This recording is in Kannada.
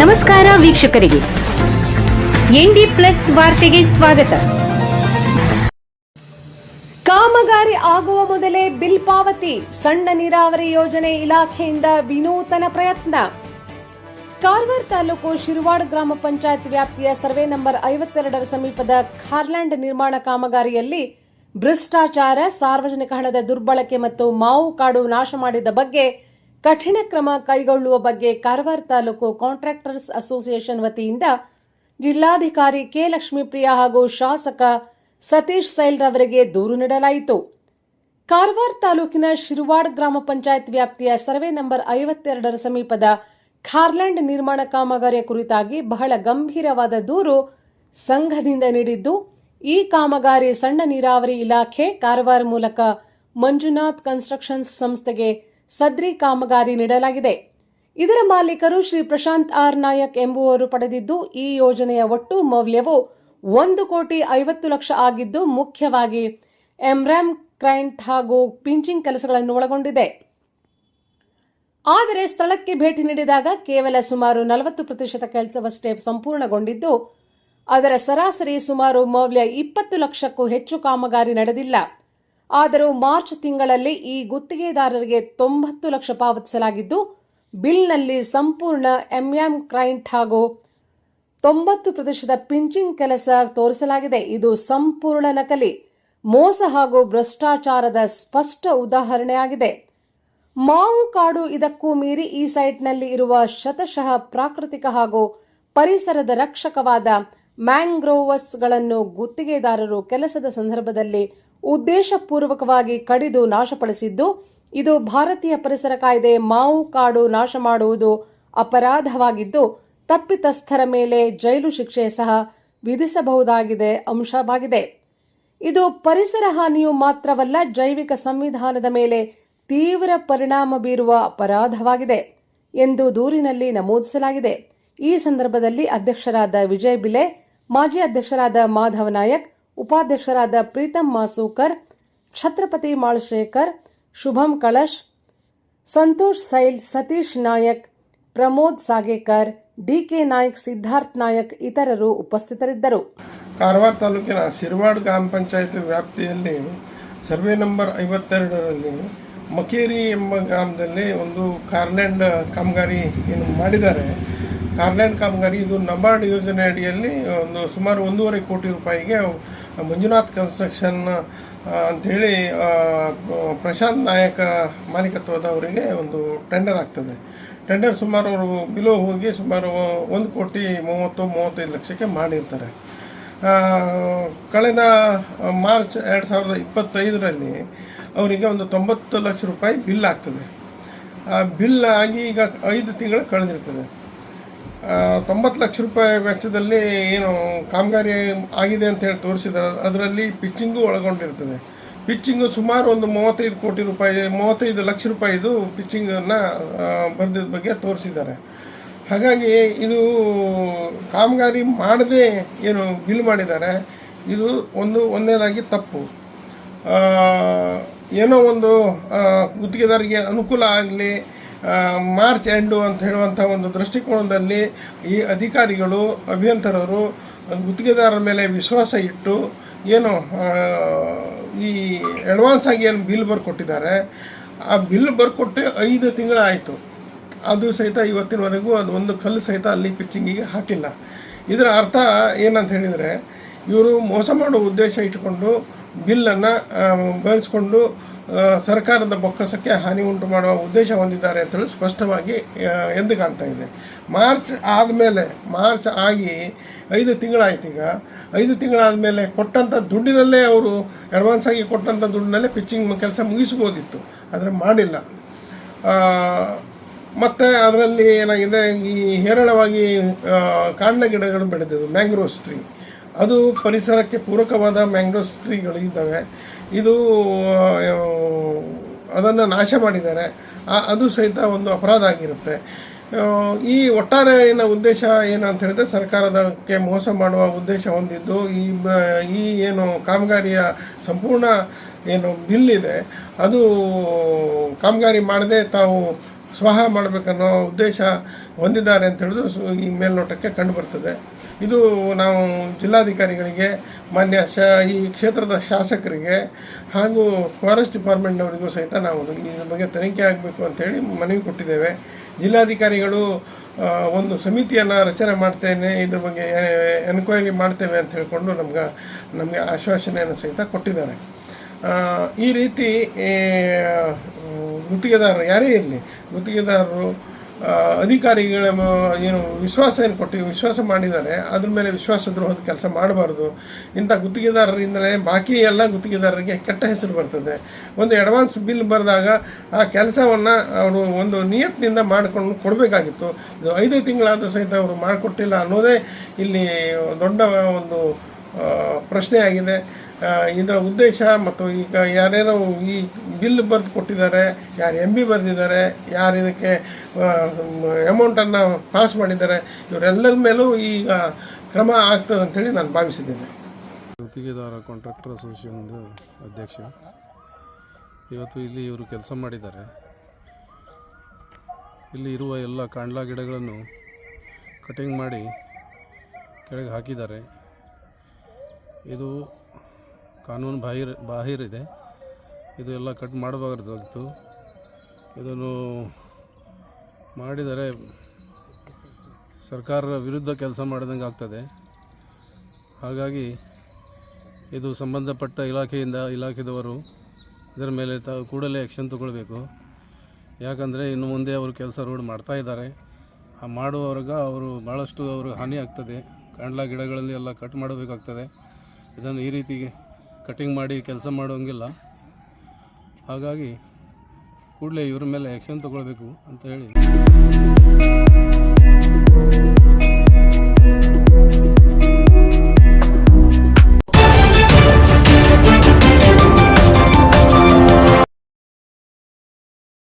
ನಮಸ್ಕಾರ ವೀಕ್ಷಕರಿಗೆ. ಎನ್ಡಿ ಪ್ಲಸ್ ವಾರ್ತೆಗೆ ಸ್ವಾಗತ. ಕಾಮಗಾರಿ ಆಗುವ ಮೊದಲೇ ಬಿಲ್ ಪಾವತಿ, ಸಣ್ಣ ನೀರಾವರಿ ಯೋಜನೆ ಇಲಾಖೆಯಿಂದ ವಿನೂತನ ಪ್ರಯತ್ನ. ಕಾರವಾರ ತಾಲೂಕು ಶಿರವಾಡ ಗ್ರಾಮ ಪಂಚಾಯತ್ ವ್ಯಾಪ್ತಿಯ ಸರ್ವೆ ನಂಬರ್ ಐವತ್ತೆರಡರ ಸಮೀಪದ ಖಾರ್ಲ್ಯಾಂಡ್ ನಿರ್ಮಾಣ ಕಾಮಗಾರಿಯಲ್ಲಿ ಭ್ರಷ್ಟಾಚಾರ, ಸಾರ್ವಜನಿಕ ಹಣದ ದುರ್ಬಳಕೆ ಮತ್ತು ಮಾವು ಕಾಡು ನಾಶ ಮಾಡಿದ ಬಗ್ಗೆ ಕಠಿಣ ಕ್ರಮ ಕೈಗೊಳ್ಳುವ ಬಗ್ಗೆ ಕಾರವಾರ ತಾಲೂಕು ಕಾಂಟ್ರಾಕ್ಟರ್ಸ್ ಅಸೋಸಿಯೇಷನ್ ವತಿಯಿಂದ ಜಿಲ್ಲಾಧಿಕಾರಿ ಕೆ ಲಕ್ಷ್ಮೀಪ್ರಿಯ ಹಾಗೂ ಶಾಸಕ ಸತೀಶ್ ಸೈಲ್ ರವರಿಗೆ ದೂರು ನೀಡಲಾಯಿತು. ಕಾರವಾರ ತಾಲೂಕಿನ ಶಿರುವಾಡ್ ಗ್ರಾಮ ಪಂಚಾಯತ್ ವ್ಯಾಪ್ತಿಯ ಸರ್ವೆ ನಂಬರ್ ಐವತ್ತೆರಡರ ಸಮೀಪದ ಖಾರ್ಲ್ಯಾಂಡ್ ನಿರ್ಮಾಣ ಕಾಮಗಾರಿಯ ಕುರಿತಾಗಿ ಬಹಳ ಗಂಭೀರವಾದ ದೂರು ಸಂಘದಿಂದ ನೀಡಿದ್ದು, ಈ ಕಾಮಗಾರಿ ಸಣ್ಣ ನೀರಾವರಿ ಇಲಾಖೆ ಕಾರವಾರ ಮೂಲಕ ಮಂಜುನಾಥ್ ಕನ್ಸ್ಟ್ರಕ್ಷನ್ಸ್ ಸಂಸ್ಥೆಗೆ ಸದ್ರಿ ಕಾಮಗಾರಿ ನೀಡಲಾಗಿದೆ. ಇದರ ಮಾಲೀಕರು ಶ್ರೀ ಪ್ರಶಾಂತ್ ಆರ್ ನಾಯಕ್ ಎಂಬುವರು ಪಡೆದಿದ್ದು, ಈ ಯೋಜನೆಯ ಒಟ್ಟು ಮೌಲ್ಯವು ಒಂದು ಕೋಟಿ ಐವತ್ತು ಲಕ್ಷ ಆಗಿದ್ದು, ಮುಖ್ಯವಾಗಿ ಎಮ್ರಾಮ್ ಕ್ರೈಂಟ್ ಹಾಗೂ ಪಿಂಚಿಂಗ್ ಕೆಲಸಗಳನ್ನು ಒಳಗೊಂಡಿದೆ. ಆದರೆ ಸ್ಥಳಕ್ಕೆ ಭೇಟಿ ನೀಡಿದಾಗ ಕೇವಲ ಸುಮಾರು ನಲವತ್ತು ಪ್ರತಿಶತ ಕೆಲಸವಷ್ಟೇ ಸಂಪೂರ್ಣಗೊಂಡಿದ್ದು, ಅದರ ಸರಾಸರಿ ಸುಮಾರು ಮೌಲ್ಯ ಇಪ್ಪತ್ತು ಲಕ್ಷಕ್ಕೂ ಹೆಚ್ಚು ಕಾಮಗಾರಿ ನಡೆದಿಲ್ಲ. ಆದರೂ ಮಾರ್ಚ್ ತಿಂಗಳಲ್ಲಿ ಈ ಗುತ್ತಿಗೆದಾರರಿಗೆ ತೊಂಬತ್ತು ಲಕ್ಷ ಪಾವತಿಸಲಾಗಿದ್ದು, ಬಿಲ್ನಲ್ಲಿ ಸಂಪೂರ್ಣ ಎಂಎಂ ಕ್ರೈಂಟ್ ಹಾಗೂ ತೊಂಬತ್ತು ಪ್ರತಿಶತ ಪಿಂಚಿಂಗ್ ಕೆಲಸ ತೋರಿಸಲಾಗಿದೆ. ಇದು ಸಂಪೂರ್ಣ ನಕಲಿ. ಮೋಸ ಹಾಗೂ ಭ್ರಷ್ಟಾಚಾರದ ಸ್ಪಷ್ಟ ಉದಾಹರಣೆಯಾಗಿದೆ. ಮಾವು ಕಾಡು ಇದಕ್ಕೂ ಮೀರಿ ಈ ಸೈಟ್ನಲ್ಲಿ ಇರುವ ಶತಶಃ ಪ್ರಾಕೃತಿಕ ಹಾಗೂ ಪರಿಸರದ ರಕ್ಷಕವಾದ ಮ್ಯಾಂಗ್ರೋವಸ್ಗಳನ್ನು ಗುತ್ತಿಗೆದಾರರು ಕೆಲಸದ ಸಂದರ್ಭದಲ್ಲಿ ಉದ್ದೇಶಪೂರ್ವಕವಾಗಿ ಕಡಿದು ನಾಶಪಡಿಸಿದ್ದು, ಇದು ಭಾರತೀಯ ಪರಿಸರ ಕಾಯ್ದೆ ಮಾವು ಕಾಡು ನಾಶ ಮಾಡುವುದು ಅಪರಾಧವಾಗಿದ್ದು, ತಪ್ಪಿತಸ್ಥರ ಮೇಲೆ ಜೈಲು ಶಿಕ್ಷೆ ಸಹ ವಿಧಿಸಬಹುದಾಗಿದೆ ಅಂಶವಾಗಿದೆ. ಇದು ಪರಿಸರ ಹಾನಿಯು ಮಾತ್ರವಲ್ಲ, ಜೈವಿಕ ಸಂವಿಧಾನದ ಮೇಲೆ ತೀವ್ರ ಪರಿಣಾಮ ಬೀರುವ ಅಪರಾಧವಾಗಿದೆ ಎಂದು ದೂರಿನಲ್ಲಿ ನಮೂದಿಸಲಾಗಿದೆ. ಈ ಸಂದರ್ಭದಲ್ಲಿ ಅಧ್ಯಕ್ಷರಾದ ವಿಜಯ್ ಬಿಲೆ, ಮಾಜಿ ಅಧ್ಯಕ್ಷರಾದ ಮಾಧವ ನಾಯಕ್ ಉಪಾಧ್ಯಕ್ಷರಾದ ಪ್ರೀತಂ ಮಾಸೂಕರ್, ಛತ್ರಪತಿ ಮಾಳಶೇಖರ್, ಶುಭಂ ಕಳಶ್, ಸಂತೋಷ್ ಸೈಲ್, ಸತೀಶ್ ನಾಯಕ್, ಪ್ರಮೋದ್ ಸಾಗೇಕರ್, ಡಿಕೆ ನಾಯಕ್, ಸಿದ್ಧಾರ್ಥ್ ನಾಯಕ್ ಇತರರು ಉಪಸ್ಥಿತರಿದ್ದರು. ಕಾರವಾರ ತಾಲೂಕಿನ ಶಿರವಾಡ್ ಗ್ರಾಮ ಪಂಚಾಯತ್ ವ್ಯಾಪ್ತಿಯಲ್ಲಿ ಸರ್ವೆ ನಂಬರ್ ಐವತ್ತೆರಡರಲ್ಲಿ ಮಕೇರಿ ಎಂಬ ಗ್ರಾಮದಲ್ಲಿ ಒಂದು ಕಾರ್ಲ್ಯಾಂಡ್ ಕಾಮಗಾರಿ ಏನು ಮಾಡಿದ್ದಾರೆ. ಕಾರ್ಲ್ಯಾಂಡ್ ಕಾಮಗಾರಿ ಇದು ನಬಾರ್ಡ್ ಯೋಜನೆ ಅಡಿಯಲ್ಲಿ ಒಂದು ಸುಮಾರು ಒಂದೂವರೆ ಕೋಟಿ ರೂಪಾಯಿಗೆ ಮಂಜುನಾಥ್ ಕನ್ಸ್ಟ್ರಕ್ಷನ್ ಅಂಥೇಳಿ ಪ್ರಶಾಂತ್ ನಾಯಕ ಮಾಲೀಕತ್ವದವರಿಗೆ ಒಂದು ಟೆಂಡರ್ ಆಗ್ತದೆ. ಟೆಂಡರ್ ಸುಮಾರು ಅವರು ಬಿಲೋ ಹೋಗಿ ಸುಮಾರು ಒಂದು ಕೋಟಿ ಮೂವತ್ತು, ಮೂವತ್ತೈದು ಲಕ್ಷಕ್ಕೆ ಮಾಡಿರ್ತಾರೆ. ಕಳೆದ ಮಾರ್ಚ್ ಎರಡು ಸಾವಿರದ ಇಪ್ಪತ್ತೈದರಲ್ಲಿ ಅವರಿಗೆ ಒಂದು ತೊಂಬತ್ತು ಲಕ್ಷ ರೂಪಾಯಿ ಬಿಲ್ ಆಗ್ತದೆ. ಆ ಬಿಲ್ ಆಗಿ ಈಗ ಐದು ತಿಂಗಳು ಕಳೆದಿರ್ತದೆ. ತೊಂಬತ್ತು ಲಕ್ಷ ರೂಪಾಯಿ ವೆಚ್ಚದಲ್ಲಿ ಏನು ಕಾಮಗಾರಿ ಆಗಿದೆ ಅಂತ ಹೇಳಿ ತೋರಿಸಿದ್ದಾರೆ. ಅದರಲ್ಲಿ ಪಿಚ್ಚಿಂಗು ಒಳಗೊಂಡಿರ್ತದೆ. ಪಿಚ್ಚಿಂಗು ಸುಮಾರು ಒಂದು ಮೂವತ್ತೈದು ಕೋಟಿ ರೂಪಾಯಿ, ಮೂವತ್ತೈದು ಲಕ್ಷ ರೂಪಾಯಿದು ಪಿಚ್ಚಿಂಗನ್ನು ಬರೆದಿದ್ದ ಬಗ್ಗೆ ತೋರಿಸಿದ್ದಾರೆ. ಹಾಗಾಗಿ ಇದು ಕಾಮಗಾರಿ ಮಾಡದೇ ಏನು ಬಿಲ್ ಮಾಡಿದ್ದಾರೆ. ಇದು ಒಂದು ಒಂದನೇದಾಗಿ ತಪ್ಪು. ಏನೋ ಒಂದು ಗುತ್ತಿಗೆದಾರಿಗೆ ಅನುಕೂಲ ಆಗಲಿ ಮಾರ್ಚ್ ಎಂಡು ಅಂತ ಹೇಳುವಂಥ ಒಂದು ದೃಷ್ಟಿಕೋನದಲ್ಲಿ ಈ ಅಧಿಕಾರಿಗಳು, ಅಭಿಯಂತರರು, ಗುತ್ತಿಗೆದಾರರ ಮೇಲೆ ವಿಶ್ವಾಸ ಇಟ್ಟು ಏನು ಈ ಅಡ್ವಾನ್ಸ್ ಆಗಿ ಏನು ಬಿಲ್ ಬರ್ಕೊಟ್ಟಿದ್ದಾರೆ. ಆ ಬಿಲ್ ಬರ್ಕೊಟ್ಟು ಐದು ತಿಂಗಳಾಯಿತು ಅದು ಸಹಿತ ಇವತ್ತಿನವರೆಗೂ ಅದು ಒಂದು ಕಲ್ಲು ಸಹಿತ ಅಲ್ಲಿ ಪಿಚ್ಚಿಂಗಿಗೆ ಹಾಕಿಲ್ಲ. ಇದರ ಅರ್ಥ ಏನಂತ ಹೇಳಿದರೆ, ಇವರು ಮೋಸ ಮಾಡೋ ಉದ್ದೇಶ ಇಟ್ಟುಕೊಂಡು ಬಿಲ್ಲನ್ನು ಬಳಸ್ಕೊಂಡು ಸರ್ಕಾರದ ಬೊಕ್ಕಸಕ್ಕೆ ಹಾನಿ ಉಂಟು ಮಾಡುವ ಉದ್ದೇಶ ಹೊಂದಿದ್ದಾರೆ ಅಂತೇಳಿ ಸ್ಪಷ್ಟವಾಗಿ ಎಂದು ಕಾಣ್ತಾ ಇದೆ. ಮಾರ್ಚ್ ಆದಮೇಲೆ, ಮಾರ್ಚ್ ಆಗಿ ಐದು ತಿಂಗಳಾಯ್ತು ಈಗ. ಐದು ತಿಂಗಳಾದ ಮೇಲೆ ಕೊಟ್ಟಂಥ ದುಡ್ಡಿನಲ್ಲೇ ಅವರು ಅಡ್ವಾನ್ಸ್ ಆಗಿ ಕೊಟ್ಟಂಥ ದುಡ್ಡಿನಲ್ಲೇ ಪಿಚ್ಚಿಂಗ್ ಕೆಲಸ ಮುಗಿಸ್ಬೋದಿತ್ತು. ಆದರೆ ಮಾಡಿಲ್ಲ. ಮತ್ತು ಅದರಲ್ಲಿ ಏನಾಗಿದೆ, ಈ ಹೇರಳವಾಗಿ ಕಾಂಡ ಗಿಡಗಳು ಬೆಳೆದಿದ್ದು ಮ್ಯಾಂಗ್ರೋಸ್ ಟ್ರೀ ಅದು ಪರಿಸರಕ್ಕೆ ಪೂರಕವಾದ ಮ್ಯಾಂಗ್ರೋಸ್ ಟ್ರೀಗಳು ಇದ್ದಾವೆ. ಇದು ಅದನ್ನು ನಾಶ ಮಾಡಿದ್ದಾರೆ. ಅದು ಸಹಿತ ಒಂದು ಅಪರಾಧ ಆಗಿರುತ್ತೆ. ಈ ಒಟ್ಟಾರೆ ಏನ ಉದ್ದೇಶ ಏನು ಅಂತ ಹೇಳಿದ್ರೆ ಸರ್ಕಾರದಕ್ಕೆ ಮೋಸ ಮಾಡುವ ಉದ್ದೇಶ ಹೊಂದಿದ್ದು, ಈ ಈ ಏನು ಕಾಮಗಾರಿಯ ಸಂಪೂರ್ಣ ಏನು ಬಿಲ್ ಇದೆ ಅದು ಕಾಮಗಾರಿ ಮಾಡದೆ ತಾವು ಸ್ವಹ ಮಾಡಬೇಕನ್ನೋ ಉದ್ದೇಶ ಹೊಂದಿದ್ದಾರೆ ಅಂತ ಹೇಳಿದು ಸು- ಈ ಮೇಲ್ನೋಟಕ್ಕೆ ಕಂಡುಬರ್ತದೆ ಇದು ನಾವು ಜಿಲ್ಲಾಧಿಕಾರಿಗಳಿಗೆ, ಮಾನ್ಯ ಶ, ಈ ಕ್ಷೇತ್ರದ ಶಾಸಕರಿಗೆ ಹಾಗೂ ಫಾರೆಸ್ಟ್ ಡಿಪಾರ್ಟ್ಮೆಂಟ್ನವರಿಗೂ ಸಹಿತ ನಾವು ಇದ್ರ ಬಗ್ಗೆ ತನಿಖೆ ಆಗಬೇಕು ಅಂತೇಳಿ ಮನವಿ ಕೊಟ್ಟಿದ್ದೇವೆ. ಜಿಲ್ಲಾಧಿಕಾರಿಗಳು ಒಂದು ಸಮಿತಿಯನ್ನು ರಚನೆ ಮಾಡ್ತೇನೆ, ಇದ್ರ ಬಗ್ಗೆ ಎನ್ಕ್ವೈರಿ ಮಾಡ್ತೇವೆ ಅಂತ ಹೇಳಿಕೊಂಡು ನಮ್ಗೆ, ನಮಗೆ ಆಶ್ವಾಸನೆಯನ್ನು ಸಹಿತ ಕೊಟ್ಟಿದ್ದಾರೆ. ಈ ರೀತಿ ಗುತ್ತಿಗೆದಾರರು, ಯಾರೇ ಇರಲಿ, ಗುತ್ತಿಗೆದಾರರು ಅಧಿಕಾರಿಗಳ ಏನು ವಿಶ್ವಾಸ ಏನು ಕೊಟ್ಟು ವಿಶ್ವಾಸ ಮಾಡಿದ್ದಾರೆ, ಅದ್ರ ಮೇಲೆ ವಿಶ್ವಾಸ ದ್ರೋಹದ ಕೆಲಸ ಮಾಡಬಾರ್ದು. ಇಂಥ ಗುತ್ತಿಗೆದಾರರಿಂದಲೇ ಬಾಕಿ ಎಲ್ಲ ಗುತ್ತಿಗೆದಾರರಿಗೆ ಕೆಟ್ಟ ಹೆಸರು ಬರ್ತದೆ. ಒಂದು ಅಡ್ವಾನ್ಸ್ ಬಿಲ್ ಬರೆದಾಗ ಆ ಕೆಲಸವನ್ನು ಅವರು ಒಂದು ನಿಯತ್ತಿನಿಂದ ಮಾಡಿಕೊಂಡು ಕೊಡಬೇಕಾಗಿತ್ತು. ಇದು ಐದು ತಿಂಗಳಾದರೂ ಸಹಿತ ಅವರು ಮಾಡಿಕೊಟ್ಟಿಲ್ಲ ಅನ್ನೋದೇ ಇಲ್ಲಿ ದೊಡ್ಡ ಒಂದು ಪ್ರಶ್ನೆಯಾಗಿದೆ ಇದರ ಉದ್ದೇಶ ಮತ್ತು ಈಗ ಯಾರ್ಯಾರು ಈ ಬಿಲ್ ಬರೆದು ಕೊಟ್ಟಿದ್ದಾರೆ, ಯಾರು ಎಂ ಬಿ ಬರೆದಿದ್ದಾರೆ, ಯಾರು ಇದಕ್ಕೆ ಅಮೌಂಟನ್ನು ಪಾಸ್ ಮಾಡಿದ್ದಾರೆ. ಇವರೆಲ್ಲರ ಮೇಲೂ ಈಗ ಕ್ರಮ ಆಗ್ತದೆ ಅಂತೇಳಿ ನಾನು ಭಾವಿಸಿದ್ದೇನೆ. ಗುತ್ತಿಗೆದಾರ ಕಾಂಟ್ರಾಕ್ಟರ್ ಅಸೋಸಿಯೇಷನ್ದು ಅಧ್ಯಕ್ಷ. ಇವತ್ತು ಇಲ್ಲಿ ಇವರು ಕೆಲಸ ಮಾಡಿದ್ದಾರೆ. ಇಲ್ಲಿ ಇರುವ ಎಲ್ಲ ಕಾಂಡ್ಲಾ ಗಿಡಗಳನ್ನು ಕಟಿಂಗ್ ಮಾಡಿ ಕೆಳಗೆ ಹಾಕಿದ್ದಾರೆ. ಇದು ಕಾನೂನು ಬಾಹಿರ, ಬಾಹಿರಿದೆ. ಇದು ಎಲ್ಲ ಕಟ್ ಮಾಡಬಾರ್ದಾಗಿತ್ತು. ಇದನ್ನು ಮಾಡಿದರೆ ಸರ್ಕಾರದ ವಿರುದ್ಧ ಕೆಲಸ ಮಾಡಿದಂಗೆ ಆಗ್ತದೆ. ಹಾಗಾಗಿ ಇದು ಸಂಬಂಧಪಟ್ಟ ಇಲಾಖೆಯಿಂದ ಇಲಾಖೆದವರು ಇದರ ಮೇಲೆ ತ ಕೂಡಲೇ ಆ್ಯಕ್ಷನ್ ತಗೊಳ್ಬೇಕು. ಯಾಕಂದರೆ ಇನ್ನು ಮುಂದೆ ಅವರು ಕೆಲಸ ರೋಡ್ ಮಾಡ್ತಾ ಇದ್ದಾರೆ. ಆ ಮಾಡುವವರೆಗ ಅವರು ಭಾಳಷ್ಟು ಅವ್ರಿಗೆ ಹಾನಿ ಆಗ್ತದೆ. ಕಾಂಡ್ಲ ಗಿಡಗಳಲ್ಲಿ ಎಲ್ಲ ಕಟ್ ಮಾಡಬೇಕಾಗ್ತದೆ. ಇದನ್ನು ಈ ರೀತಿ ಕಟಿಂಗ್ ಮಾಡಿ ಕೆಲಸ ಮಾಡೋಂಗಿಲ್ಲ ಹಾಗಾಗಿ ಕೂಡಲೇ ಇವ್ರ ಮೇಲೆ ಆ್ಯಕ್ಷನ್ ತಗೊಳ್ಬೇಕು ಅಂತ ಹೇಳಿ Thank you.